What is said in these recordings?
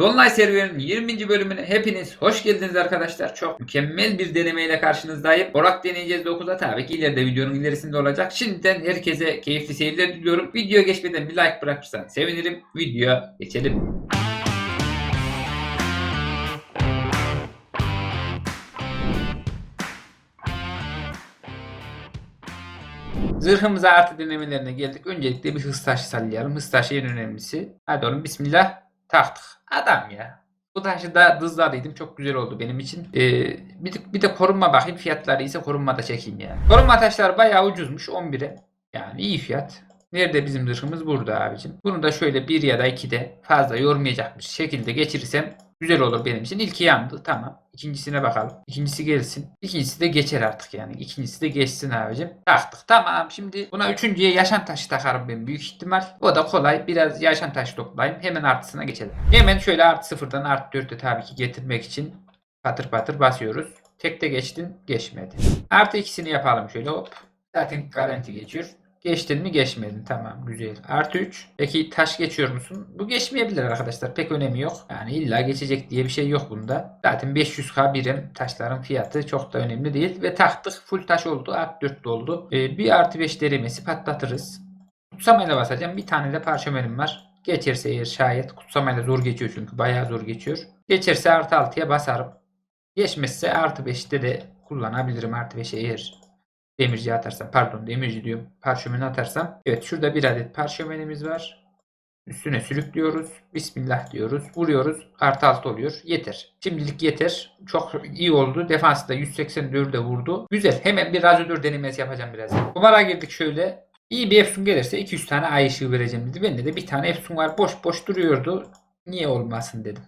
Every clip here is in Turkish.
Dolunay serüveninin 20. bölümüne hepiniz hoş geldiniz arkadaşlar. Çok mükemmel bir denemeyle karşınızdayım. Orak deneyeceğiz 9'a tabii ki ileride videonun ilerisinde olacak. Şimdiden herkese keyifli seyirler diliyorum. Video geçmeden bir like bırakırsan sevinirim. Videoya geçelim. Zırhımıza artı denemelerine geldik. Öncelikle bir hız taşı sallayalım. Hız taşı en önemlisi. Hadi oğlum bismillah. Taktık. Adam ya. Bu taşı da hızladıydım. Çok güzel oldu benim için. Ee, bir, de, bir de korunma bakayım. Fiyatları ise korunma da çekeyim ya. Korunma taşlar bayağı ucuzmuş. 11'e. Yani iyi fiyat. Nerede bizim zırhımız? Burada abicim. Bunu da şöyle bir ya da ikide fazla yormayacakmış şekilde geçirirsem güzel olur benim için. İlki yandı. Tamam. İkincisine bakalım. İkincisi gelsin. İkincisi de geçer artık yani. İkincisi de geçsin abicim. Taktık. Tamam. Şimdi buna üçüncüye yaşam taşı takarım ben büyük ihtimal. O da kolay. Biraz yaşam taşı toplayayım. Hemen artısına geçelim. Hemen şöyle artı sıfırdan artı dörtte tabii ki getirmek için patır patır basıyoruz. Tekte geçtin. Geçmedi. Artı ikisini yapalım şöyle hop. Zaten garanti geçiyor. Geçtin mi geçmedin tamam güzel. Artı 3. Peki taş geçiyor musun? Bu geçmeyebilir arkadaşlar pek önemi yok. Yani illa geçecek diye bir şey yok bunda. Zaten 500k birim taşların fiyatı çok da önemli değil. Ve taktık full taş oldu artı 4 oldu. Ee, bir artı 5 denemesi patlatırız. Kutsamayla basacağım. Bir tane de parşömenim var. Geçerse eğer şayet kutsamayla zor geçiyor çünkü bayağı zor geçiyor. Geçerse artı 6'ya basarım. Geçmezse artı 5'te de kullanabilirim artı 5'e eğer demirci atarsam pardon demirci diyorum parşömeni atarsam evet şurada bir adet parşömenimiz var. Üstüne sürüklüyoruz bismillah diyoruz vuruyoruz artı altı oluyor yeter. Şimdilik yeter çok iyi oldu defansı da 184'e vurdu. Güzel hemen bir razodör denemesi yapacağım birazdan. Kumara girdik şöyle iyi bir Efsun gelirse 200 tane ay ışığı vereceğim dedi bende de bir tane Efsun var boş boş duruyordu. Niye olmasın dedim.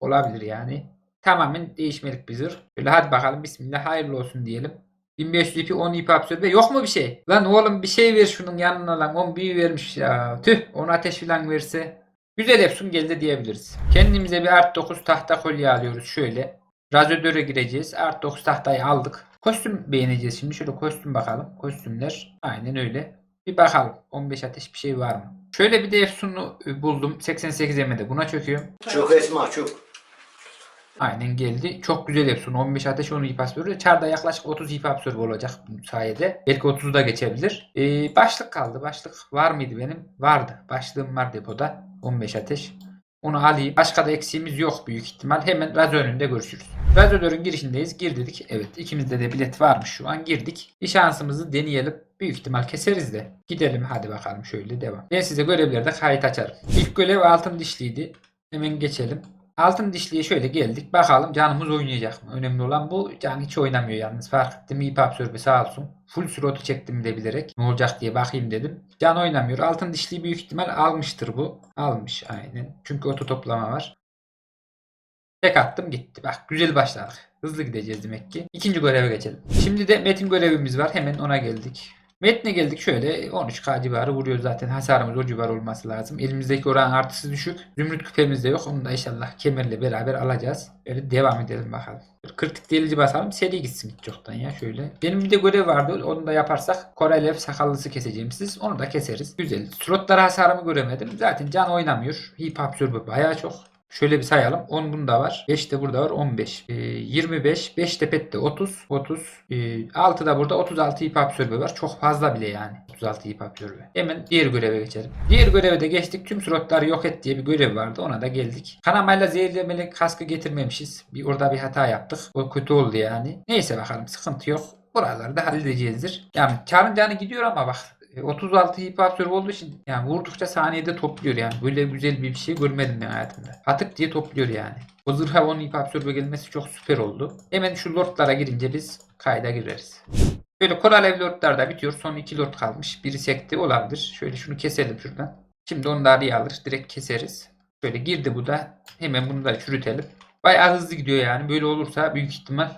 Olabilir yani. Tamamen değişmelik bir zırh. Şöyle hadi bakalım bismillah hayırlı olsun diyelim 1500 ipi 10 ip absorbe. Yok mu bir şey? Lan oğlum bir şey ver şunun yanına lan. 10 büyü vermiş ya. Tüh 10 ateş falan verse. Güzel Efsun geldi diyebiliriz. Kendimize bir art 9 tahta kolye alıyoruz şöyle. Razodöre gireceğiz. Art 9 tahtayı aldık. Kostüm beğeneceğiz şimdi. Şöyle kostüm bakalım. Kostümler. Aynen öyle. Bir bakalım. 15 ateş bir şey var mı? Şöyle bir de Efsun'u buldum. 88 emede. Buna çöküyorum. Çok Esma çok. Aynen geldi. Çok güzel Epson. 15 ateş 10 ip absorbe. Çarda yaklaşık 30 ip absorbe olacak bu sayede. Belki 30'u da geçebilir. Ee, başlık kaldı. Başlık var mıydı benim? Vardı. Başlığım var depoda. 15 ateş. Onu alayım. Başka da eksiğimiz yok büyük ihtimal. Hemen razo önünde görüşürüz. Razodörün girişindeyiz. Gir dedik. Evet ikimizde de bilet varmış şu an. Girdik. Bir şansımızı deneyelim. Büyük ihtimal keseriz de. Gidelim hadi bakalım şöyle devam. Ben size görevlerde kayıt açarım. İlk görev altın dişliydi. Hemen geçelim. Altın dişliye şöyle geldik. Bakalım canımız oynayacak mı? Önemli olan bu. Can hiç oynamıyor yalnız. Fark ettim. İp absorbe sağ olsun. Full slotu çektim de bilerek. Ne olacak diye bakayım dedim. Can oynamıyor. Altın dişliyi büyük ihtimal almıştır bu. Almış aynen. Çünkü oto toplama var. Tek attım gitti. Bak güzel başladık. Hızlı gideceğiz demek ki. İkinci göreve geçelim. Şimdi de metin görevimiz var. Hemen ona geldik. Metne geldik şöyle 13k civarı vuruyor zaten hasarımız o civar olması lazım. Elimizdeki oran artısı düşük. Zümrüt küpemiz de yok. Onu da inşallah kemerle beraber alacağız. Böyle devam edelim bakalım. Kritik delici basalım. Seri gitsin çoktan ya şöyle. Benim bir de görev vardı. Onu da yaparsak Korelev sakallısı keseceğim siz. Onu da keseriz. Güzel. Slotlara hasarımı göremedim. Zaten can oynamıyor. Hip absorbe bayağı çok. Şöyle bir sayalım. 10 bunda var. 5 de burada var. 15. Ee, 25. 5 de pette 30. 30. Ee, 6 da burada 36 ip absorbe var. Çok fazla bile yani. 36 ip absorbe. Hemen diğer göreve geçelim. Diğer göreve de geçtik. Tüm slotları yok et diye bir görev vardı. Ona da geldik. Kanamayla zehirlemeli kaskı getirmemişiz. Bir orada bir hata yaptık. O kötü oldu yani. Neyse bakalım sıkıntı yok. Buraları da halledeceğizdir. Yani karın canı gidiyor ama bak 36 hip absorbe olduğu için yani vurdukça saniyede topluyor yani. Böyle güzel bir şey görmedim ben hayatımda. Atık diye topluyor yani. O zırha 10 hip absorbe gelmesi çok süper oldu. Hemen şu lordlara girince biz kayda gireriz. Böyle koral ev lordlar da bitiyor. Son 2 lord kalmış. Biri sekti olabilir. Şöyle şunu keselim şuradan. Şimdi onu da alır. Direkt keseriz. Şöyle girdi bu da. Hemen bunu da çürütelim. Bayağı hızlı gidiyor yani. Böyle olursa büyük ihtimal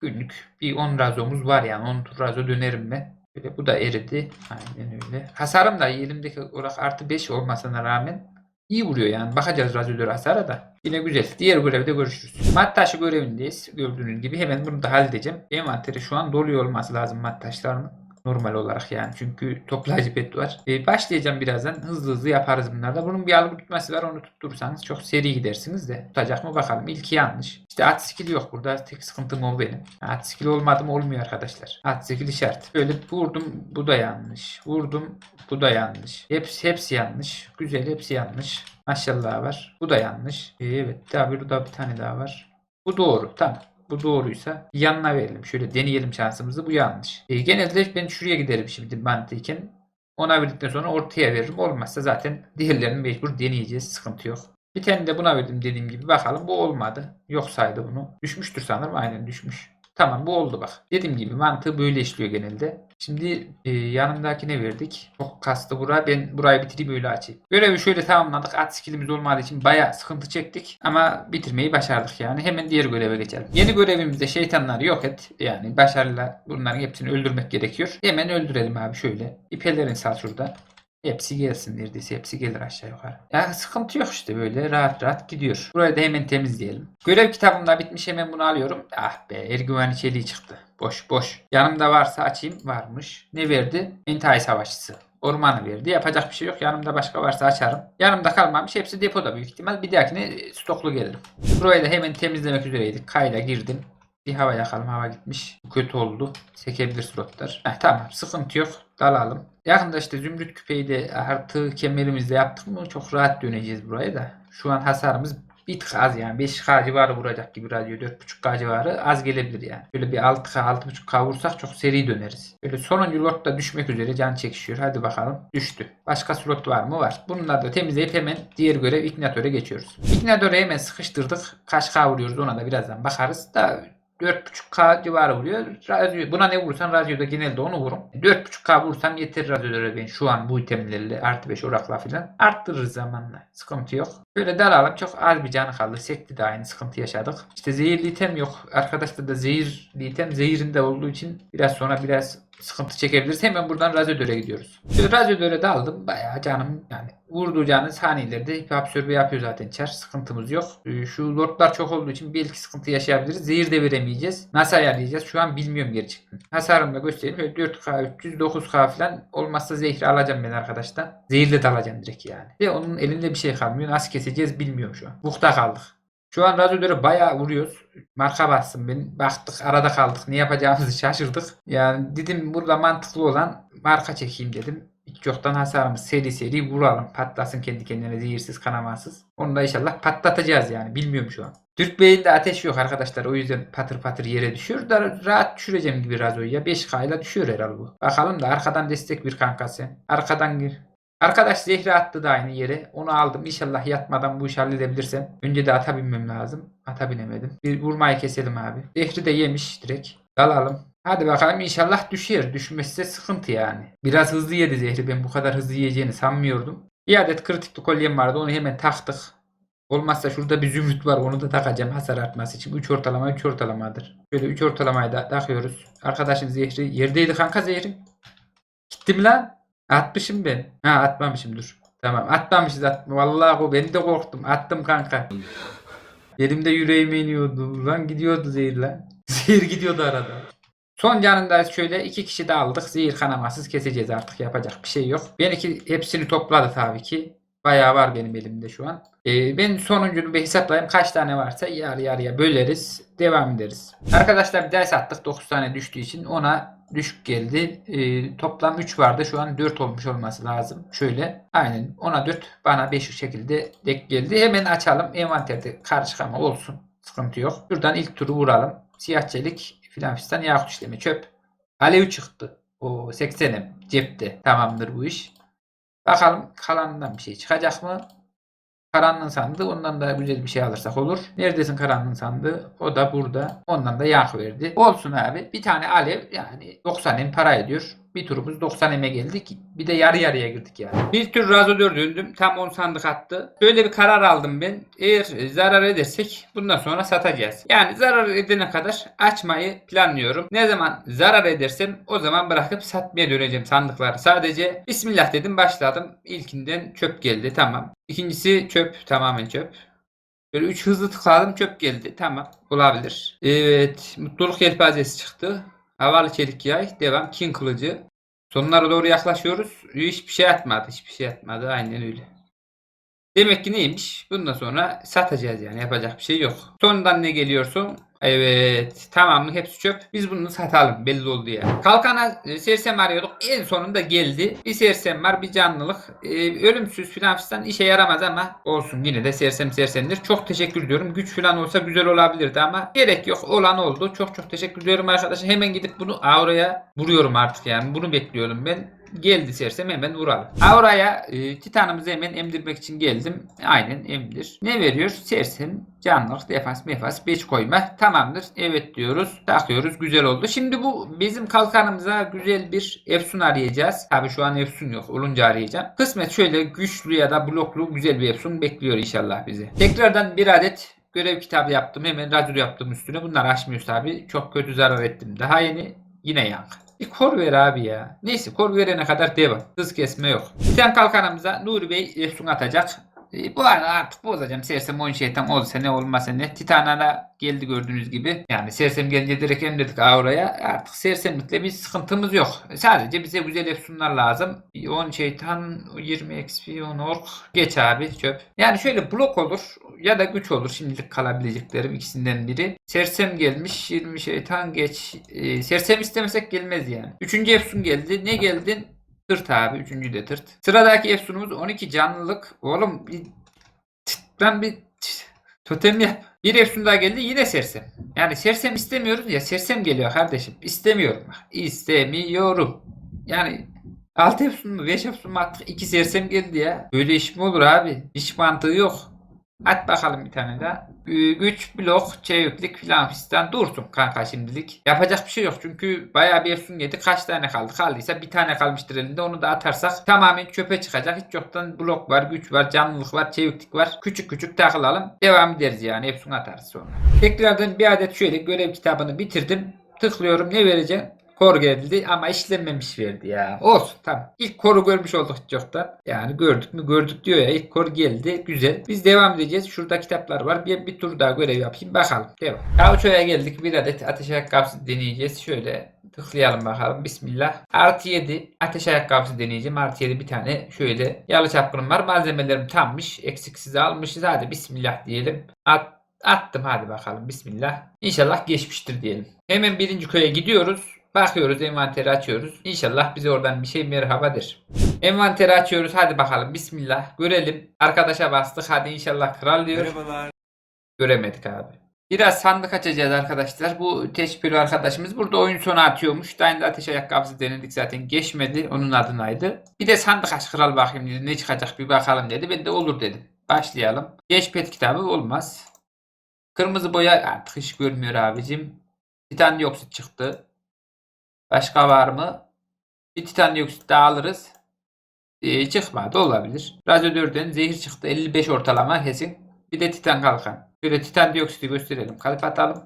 günlük bir 10 razomuz var yani. 10 tur razo dönerim ben. Böyle bu da eridi. Aynen öyle. Hasarım da elimdeki olarak artı 5 olmasına rağmen iyi vuruyor yani. Bakacağız radyatör hasara da. Yine güzel. Diğer görevde görüşürüz. Mat taşı görevindeyiz. Gördüğünüz gibi hemen bunu da halledeceğim. Envanteri şu an doluyor olması lazım mat taşlarının. Normal olarak yani. Çünkü toplayıcı pet var. E, başlayacağım birazdan. Hızlı hızlı yaparız bunlarda. Bunun bir alıp tutması var. Onu tutturursanız çok seri gidersiniz de. Tutacak mı bakalım. İlki yanlış. İşte at skill yok burada. Tek sıkıntım o benim. At skill olmadı mı olmuyor arkadaşlar. At skill işaret. Böyle vurdum. Bu da yanlış. Vurdum. Bu da yanlış. Hepsi, hepsi yanlış. Güzel hepsi yanlış. Maşallah var. Bu da yanlış. E, evet. Daha bir, daha bir tane daha var. Bu doğru. Tamam. Bu doğruysa yanına verelim. Şöyle deneyelim şansımızı. Bu yanlış. E, genelde ben şuraya giderim şimdi mantıken. Ona verdikten sonra ortaya veririm. Olmazsa zaten diğerlerini mecbur deneyeceğiz. Sıkıntı yok. Bir tane de buna verdim dediğim gibi. Bakalım bu olmadı. Yok saydı bunu. Düşmüştür sanırım. Aynen düşmüş. Tamam bu oldu bak. Dediğim gibi mantığı böyle işliyor genelde. Şimdi e, yanımdakine verdik. Çok kastı bura. Ben burayı bitireyim öyle açayım. Görevi şöyle tamamladık. At skillimiz olmadığı için baya sıkıntı çektik. Ama bitirmeyi başardık yani. Hemen diğer göreve geçelim. Yeni görevimizde şeytanları yok et. Yani başarıyla bunların hepsini öldürmek gerekiyor. Hemen öldürelim abi şöyle. İpelerin sal şurada. Hepsi gelsin neredeyse. Hepsi gelir aşağı yukarı. Ya sıkıntı yok işte böyle rahat rahat gidiyor. Burayı da hemen temizleyelim. Görev kitabım da bitmiş hemen bunu alıyorum. Ah be ergüven içeriği çıktı. Boş boş. Yanımda varsa açayım. Varmış. Ne verdi? Entay savaşçısı. Ormanı verdi. Yapacak bir şey yok. Yanımda başka varsa açarım. Yanımda kalmamış. Hepsi depoda büyük ihtimal. Bir dahakine stoklu gelirim. Burayı da hemen temizlemek üzereydik. Kayla girdim. Bir hava yakalım. Hava gitmiş. Kötü oldu. Sekebilir slotlar. Heh, tamam. Sıkıntı yok. Dalalım. Yakında işte zümrüt küpeyi de artı kemerimizle yaptık mı çok rahat döneceğiz buraya da. Şu an hasarımız bir tık az yani. 5K civarı vuracak gibi radyo. 4.5K civarı az gelebilir yani. Böyle bir 6K 6.5K vursak çok seri döneriz. Böyle sonuncu lot da düşmek üzere can çekişiyor. Hadi bakalım. Düştü. Başka slot var mı? Var. Bunları da temizleyip hemen diğer görev iknatöre geçiyoruz. İknatöre hemen sıkıştırdık. Kaç K vuruyoruz ona da birazdan bakarız. Da 4.5K civarı vuruyor. Radyo, buna ne vurursan radyoda genelde onu vurun. 4.5K vursam yeter radyolara ben şu an bu itemlerle artı 5 orakla falan arttırırız zamanla. Sıkıntı yok. Böyle dalalım çok az bir canı kaldı. Sekti de aynı sıkıntı yaşadık. İşte zehirli item yok. Arkadaşlar da zehirli item zehirinde olduğu için biraz sonra biraz sıkıntı çekebiliriz. Hemen buradan radyodöre gidiyoruz. Şöyle radyodöre daldım. Bayağı canım yani vurduğu canı saniyelerde hip absorbe yapıyor zaten çar. Sıkıntımız yok. Ee, Şu lordlar çok olduğu için belki sıkıntı yaşayabiliriz. Zehir de veremeyeceğiz. Nasıl ayarlayacağız? Şu an bilmiyorum gerçekten. Hasarımı da göstereyim. Şöyle 4K 300 9K falan olmazsa zehri alacağım ben arkadaşlar. Zehirle dalacağım direkt yani. Ve onun elinde bir şey kalmıyor. Nasıl keseceğiz bilmiyorum şu an. Bukta kaldık. Şu an radyodöre bayağı vuruyoruz. Marka bassın ben. Baktık arada kaldık. Ne yapacağımızı şaşırdık. Yani dedim burada mantıklı olan marka çekeyim dedim. Hiç yoktan hasarımız seri seri vuralım. Patlasın kendi kendine zehirsiz kanamasız. Onu da inşallah patlatacağız yani. Bilmiyorum şu an. Türk Bey'inde ateş yok arkadaşlar. O yüzden patır patır yere düşüyor. Da rahat düşüreceğim gibi Razo'yu ya. 5K ile düşüyor herhalde bu. Bakalım da arkadan destek bir kankası. Arkadan gir. Arkadaş zehri attı da aynı yere. Onu aldım. İnşallah yatmadan bu işi halledebilirsem. Önce de ata binmem lazım. Ata binemedim. Bir vurmayı keselim abi. Zehri de yemiş direkt. Dalalım. Hadi bakalım inşallah düşer. Düşmezse sıkıntı yani. Biraz hızlı yedi zehri. Ben bu kadar hızlı yiyeceğini sanmıyordum. Bir adet kritikli kolyem vardı. Onu hemen taktık. Olmazsa şurada bir zümrüt var. Onu da takacağım hasar artması için. 3 ortalama 3 ortalamadır. Şöyle 3 ortalamayı da takıyoruz. Arkadaşın zehri yerdeydi kanka zehri. Gitti mi lan? Atmışım ben. Ha atmamışım dur. Tamam atmamışız atma. Vallahi ben de korktum. Attım kanka. Elimde yüreğime iniyordu. Lan gidiyordu zehir lan. Zehir gidiyordu arada. Son canında şöyle iki kişi de aldık. Zehir kanamasız keseceğiz artık yapacak bir şey yok. Benimki hepsini topladı tabii ki. Bayağı var benim elimde şu an. Ee, ben sonuncunu bir hesaplayayım. Kaç tane varsa yarı yarıya böleriz. Devam ederiz. Arkadaşlar bir ders attık. 9 tane düştüğü için ona düşük geldi. Ee, toplam 3 vardı. Şu an 4 olmuş olması lazım. Şöyle. Aynen. Ona 4 bana 5 şekilde dek geldi. Hemen açalım. Envanterde karışık olsun. Sıkıntı yok. Şuradan ilk turu vuralım. Siyah çelik filan fistan yakut işlemi çöp. Alev çıktı. O 80'im cepte. Tamamdır bu iş. Bakalım kalanından bir şey çıkacak mı? Karanlığın sandığı ondan da güzel bir şey alırsak olur. Neredesin karanlığın sandığı? O da burada. Ondan da yak verdi. Olsun abi. Bir tane alev yani 90 em para ediyor. Bir turumuz 90 eme geldik. Bir de yarı yarıya girdik yani. Bir tür razodör döndüm. Tam 10 sandık attı. Böyle bir karar aldım ben. Eğer zarar edersek bundan sonra satacağız. Yani zarar edene kadar açmayı planlıyorum. Ne zaman zarar edersem o zaman bırakıp satmaya döneceğim sandıkları. Sadece Bismillah dedim başladım. İlkinden çöp geldi tamam. İkincisi çöp tamamen çöp. Böyle 3 hızlı tıkladım çöp geldi. Tamam olabilir. Evet mutluluk yelpazesi çıktı. Havalı çelik yay. Devam. King kılıcı. Sonlara doğru yaklaşıyoruz. Hiçbir şey atmadı. Hiçbir şey atmadı. Aynen öyle. Demek ki neymiş? Bundan sonra satacağız yani. Yapacak bir şey yok. Sonundan ne geliyorsun? Evet. Tamamı hepsi çöp. Biz bunu satalım. Belli oldu ya. Kalkana e, sersem arıyorduk. En sonunda geldi. Bir sersem var. Bir canlılık. E, ölümsüz filan fistan işe yaramaz ama olsun. Yine de sersem sersemdir. Çok teşekkür ediyorum. Güç filan olsa güzel olabilirdi ama gerek yok. Olan oldu. Çok çok teşekkür ediyorum arkadaşlar. Hemen gidip bunu Aura'ya vuruyorum artık yani. Bunu bekliyorum ben. Geldi sersem hemen vuralım. Aura'ya e, Titan'ımızı hemen emdirmek için geldim. Aynen emdir. Ne veriyor? Sersem, canlılık, defans, mefas, 5 koyma. Tamamdır. Evet diyoruz. Takıyoruz. Güzel oldu. Şimdi bu bizim kalkanımıza güzel bir Efsun arayacağız. Tabi şu an Efsun yok. Olunca arayacağım. Kısmet şöyle güçlü ya da bloklu güzel bir Efsun bekliyor inşallah bizi. Tekrardan bir adet görev kitabı yaptım. Hemen radyo yaptım üstüne. Bunlar açmıyor tabi. Çok kötü zarar ettim. Daha yeni yine yankı. Bir kor ver abi ya. Neyse kor verene kadar devam. Hız kesme yok. Sen kalkanımıza Nuri Bey Efsun atacak. E, bu arada artık bozacağım. Sersem oyun şeytan olsa ne olmasa ne. Titan'a da geldi gördüğünüz gibi. Yani Sersem gelince direkt emredik Aura'ya. Artık Sersemlikle bir sıkıntımız yok. Sadece bize güzel efsunlar lazım. 10 şeytan, 20 XP, 10 ork. Geç abi çöp. Yani şöyle blok olur ya da güç olur. Şimdilik kalabileceklerim ikisinden biri. Sersem gelmiş 20 şeytan geç. E, sersem istemesek gelmez yani. Üçüncü efsun geldi. Ne geldin? Tırt abi. Üçüncü de tırt. Sıradaki efsunumuz 12 canlılık. Oğlum bir ben bir totem yap. Bir efsun daha geldi yine sersem. Yani sersem istemiyoruz ya sersem geliyor kardeşim. İstemiyorum. İstemiyorum. Yani 6 efsun mu 5 efsun mu attık 2 sersem geldi ya. Böyle iş mi olur abi? Hiç mantığı yok. At bakalım bir tane daha. Gü- Güç, blok, çeviklik filan fistan dursun kanka şimdilik. Yapacak bir şey yok çünkü bayağı bir efsun yedi. Kaç tane kaldı? Kaldıysa bir tane kalmıştır elinde. Onu da atarsak tamamen çöpe çıkacak. Hiç yoktan blok var, güç var, canlılık var, çeviklik var. Küçük küçük takılalım. Devam ederiz yani. Efsun atarız sonra. Tekrardan bir adet şöyle görev kitabını bitirdim. Tıklıyorum. Ne vereceğim? Kor geldi ama işlenmemiş verdi ya. Olsun tamam. İlk koru görmüş olduk çoktan. Yani gördük mü gördük diyor ya. İlk kor geldi. Güzel. Biz devam edeceğiz. Şurada kitaplar var. Bir, bir tur daha görev yapayım. Bakalım. Devam. Kauço'ya geldik. Bir adet ateş ayakkabısı deneyeceğiz. Şöyle tıklayalım bakalım. Bismillah. Artı 7 ateş ayakkabısı deneyeceğim. Artı 7 bir tane şöyle yalı çapkınım var. Malzemelerim tammış. Eksiksiz almışız. Hadi bismillah diyelim. At Attım hadi bakalım bismillah. İnşallah geçmiştir diyelim. Hemen birinci köye gidiyoruz. Bakıyoruz envanteri açıyoruz. İnşallah bize oradan bir şey merhabadır. Envanteri açıyoruz hadi bakalım bismillah. Görelim. Arkadaşa bastık hadi inşallah kral diyor. Merhabalar. Göremedik abi. Biraz sandık açacağız arkadaşlar. Bu teşbir arkadaşımız burada oyun sonu atıyormuş. Daha önce ateş ayakkabısı denedik zaten. Geçmedi. Onun adınaydı. Bir de sandık aç kral bakayım dedi. Ne çıkacak bir bakalım dedi. Ben de olur dedim. Başlayalım. Geç pet kitabı olmaz. Kırmızı boya artık hiç görmüyor abicim. Titan dioksit çıktı. Başka var mı? Bir titan dioksit daha alırız. Ee, çıkmadı olabilir. Radyatörden zehir çıktı. 55 ortalama kesin. Bir de titan kalkan. Şöyle titan dioksiti gösterelim. Kalp atalım.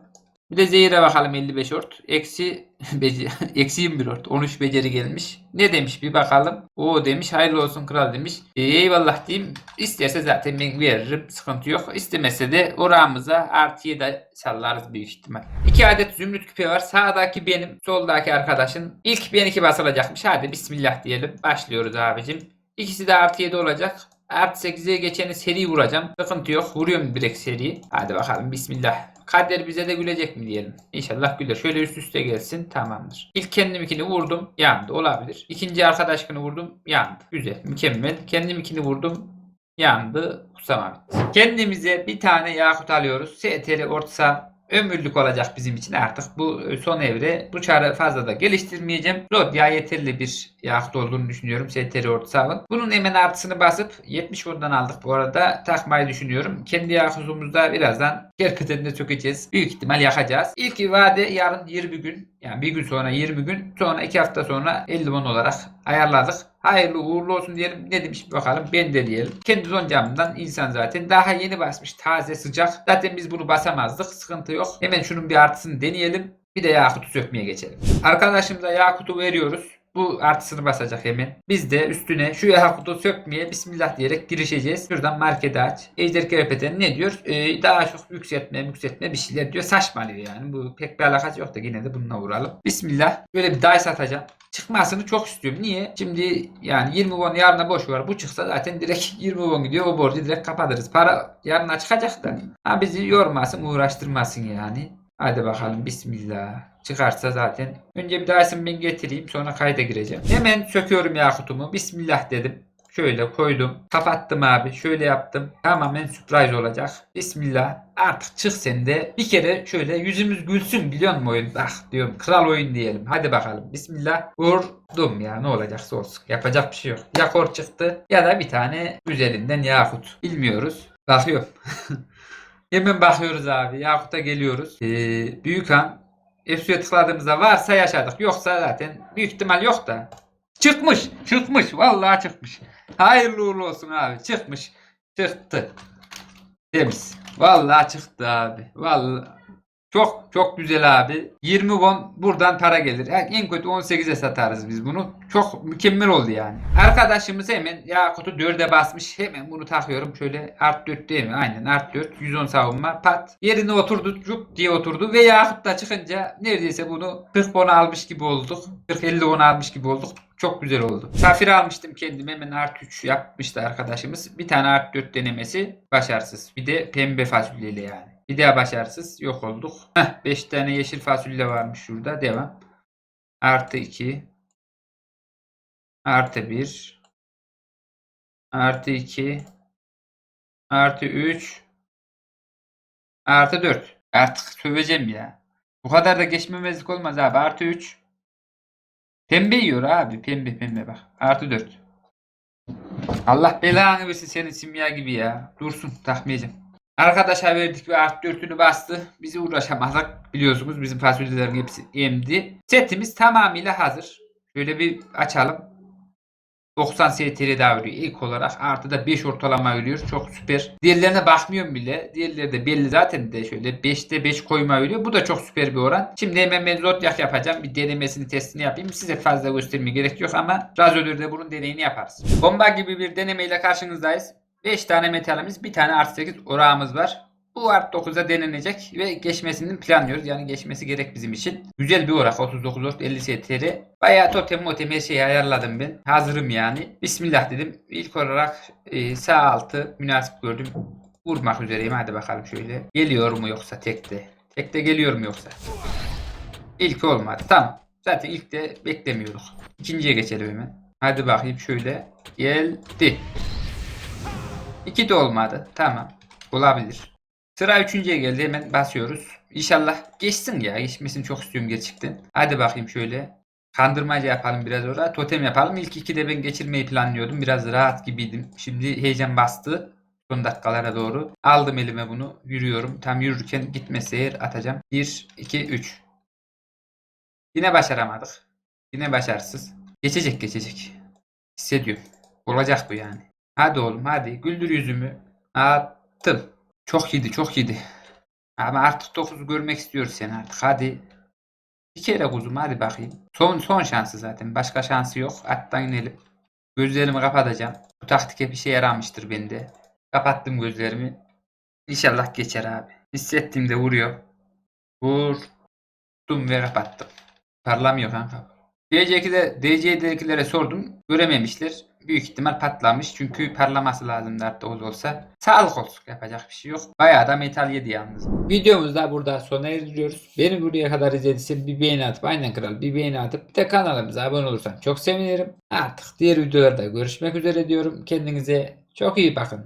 Bir de zehire bakalım 55 ort. Eksi, bece, eksi 21 ort. 13 beceri gelmiş. Ne demiş bir bakalım. O demiş hayırlı olsun kral demiş. E, eyvallah diyeyim. İsterse zaten ben veririm. Sıkıntı yok. İstemese de oramıza artıya da sallarız büyük ihtimal. İki adet zümrüt küpe var. Sağdaki benim. Soldaki arkadaşın. İlk benimki basılacakmış. Hadi bismillah diyelim. Başlıyoruz abicim. İkisi de artı 7 olacak. Artı 8'e geçeni seri vuracağım. Sıkıntı yok. Vuruyorum direkt seri. Hadi bakalım bismillah. Kader bize de gülecek mi diyelim. İnşallah güler. Şöyle üst üste gelsin. Tamamdır. İlk kendimikini vurdum. Yandı. Olabilir. İkinci arkadaşkini vurdum. Yandı. Güzel. Mükemmel. Kendimikini vurdum. Yandı. Kusama bitti. Kendimize bir tane yakut alıyoruz. STR orta ömürlük olacak bizim için artık. Bu son evre. Bu çarı fazla da geliştirmeyeceğim. Zodya yeterli bir yakıt olduğunu düşünüyorum. STR ortasavın. Bunun hemen artısını basıp 70 buradan aldık bu arada. Takmayı düşünüyorum. Kendi yakıtımızda birazdan kerpetenine sökeceğiz. Büyük ihtimal yakacağız. İlk vade yarın 20 gün. Yani bir gün sonra 20 gün. Sonra 2 hafta sonra 50 won olarak ayarladık. Hayırlı uğurlu olsun diyelim. Ne demiş bir bakalım. Ben de diyelim. Kendi zon camından insan zaten. Daha yeni basmış. Taze sıcak. Zaten biz bunu basamazdık. Sıkıntı yok. Hemen şunun bir artısını deneyelim. Bir de Yakut'u sökmeye geçelim. Arkadaşımıza Yakut'u veriyoruz. Bu artısını basacak hemen. Biz de üstüne şu Yakut'u sökmeye Bismillah diyerek girişeceğiz. Şuradan markete aç. Ejder Kerepeten ne diyor? Ee, daha çok yükseltme yükseltme bir şeyler diyor. Saçmalıyor yani. Bu pek bir alakası yok da yine de bununla vuralım. Bismillah. Böyle bir dice atacağım. Çıkmasını çok istiyorum. Niye? Şimdi yani 20 won yarına boş var. Bu çıksa zaten direkt 20 won gidiyor. O borcu direkt kapatırız. Para yarına çıkacak da. Ha bizi yormasın, uğraştırmasın yani. Hadi bakalım bismillah. Çıkarsa zaten. Önce bir Dyson ben getireyim sonra kayda gireceğim. Hemen söküyorum yakutumu. Bismillah dedim. Şöyle koydum. Kapattım abi. Şöyle yaptım. Tamamen sürpriz olacak. Bismillah. Artık çık sen de. Bir kere şöyle yüzümüz gülsün biliyor musun oyun? Ah diyorum. Kral oyun diyelim. Hadi bakalım. Bismillah. Vurdum ya. Ne olacaksa olsun. Yapacak bir şey yok. Ya kor çıktı ya da bir tane güzelinden yakut. Bilmiyoruz. Bakıyorum. Hemen bakıyoruz abi. Yakut'a geliyoruz. Ee, büyük han Efsu'ya tıkladığımızda varsa yaşadık. Yoksa zaten büyük ihtimal yok da. Çıkmış. Çıkmış. Vallahi çıkmış. Hayırlı uğurlu olsun abi. Çıkmış. Çıktı. Temiz. Vallahi çıktı abi. Vallahi çok çok güzel abi. 20 won buradan para gelir. Yani en kötü 18'e satarız biz bunu. Çok mükemmel oldu yani. Arkadaşımız hemen Yakut'u 4'e basmış. Hemen bunu takıyorum. Şöyle art 4 değil mi? Aynen art 4. 110 savunma. Pat. Yerine oturdu. Cuk diye oturdu. Ve Yakut da çıkınca neredeyse bunu 40 won almış gibi olduk. 40-50 won almış gibi olduk. Çok güzel oldu. Safir almıştım kendim. Hemen art 3 yapmıştı arkadaşımız. Bir tane art 4 denemesi başarısız. Bir de pembe fasulyeli yani. Bir daha başarısız. Yok olduk. Heh, 5 tane yeşil fasulye varmış şurada. Devam. Artı 2. Artı 1. Artı 2. Artı 3. Artı 4. Artık söveceğim ya. Bu kadar da geçmemezlik olmaz abi. Artı 3. Pembe yiyor abi. Pembe pembe bak. Artı 4. Allah belanı versin senin simya gibi ya. Dursun takmayacağım. Arkadaşa verdik ve art 4'ünü bastı. Bizi uğraşamazsak biliyorsunuz bizim fasulyelerin hepsi emdi. Setimiz tamamıyla hazır. Şöyle bir açalım. 90 STR daha veriyor ilk olarak. Artı da 5 ortalama veriyor. Çok süper. Diğerlerine bakmıyorum bile. Diğerleri de belli zaten de şöyle 5'te 5 koyma veriyor. Bu da çok süper bir oran. Şimdi hemen ben zodyak yapacağım. Bir denemesini testini yapayım. Size fazla göstermeye gerek yok ama Razor'da bunun deneyini yaparız. Bomba gibi bir denemeyle karşınızdayız. 5 tane metalimiz, bir tane artı 8 orağımız var. Bu art 9'a denenecek ve geçmesini planlıyoruz. Yani geçmesi gerek bizim için. Güzel bir orak 39 ort 50 STR. Bayağı totem motem her şeyi ayarladım ben. Hazırım yani. Bismillah dedim. İlk olarak e, sağ altı münasip gördüm. Vurmak üzereyim. Hadi bakalım şöyle. Geliyor mu yoksa tekte? Tekte geliyor mu yoksa? İlk olmadı. Tamam. Zaten ilk de beklemiyorduk. İkinciye geçelim hemen. Hadi bakayım şöyle. Geldi. İki de olmadı. Tamam. Olabilir. Sıra üçüncüye geldi. Hemen basıyoruz. İnşallah geçsin ya. Geçmesini çok istiyorum gerçekten. Hadi bakayım şöyle. Kandırmaca yapalım biraz orada. Totem yapalım. İlk iki de ben geçirmeyi planlıyordum. Biraz rahat gibiydim. Şimdi heyecan bastı. Son dakikalara doğru. Aldım elime bunu. Yürüyorum. Tam yürürken gitmese eğer atacağım. 1, 2, 3. Yine başaramadık. Yine başarısız. Geçecek geçecek. Hissediyorum. Olacak bu yani. Hadi oğlum hadi. Güldür yüzümü. Attım. Çok iyiydi çok iyiydi. Ama artık 9'u görmek istiyoruz seni artık. Hadi. Bir kere kuzum hadi bakayım. Son son şansı zaten. Başka şansı yok. Attan inelim. Gözlerimi kapatacağım. Bu taktik hep işe yaramıştır bende. Kapattım gözlerimi. İnşallah geçer abi. Hissettiğimde vuruyor. Vurdum ve kapattım. Parlamıyor kanka. DC2'de DC'dekilere sordum. Görememişler. Büyük ihtimal patlamış. Çünkü parlaması lazımdı artık Oğuz olsa. Sağlık olsun. Yapacak bir şey yok. Bayağı da metal yedi yalnız. Videomuzu da burada sona erdiriyoruz. Beni buraya kadar izlediysen bir beğeni atıp aynen kral bir beğeni atıp bir de kanalımıza abone olursan çok sevinirim. Artık diğer videolarda görüşmek üzere diyorum. Kendinize çok iyi bakın.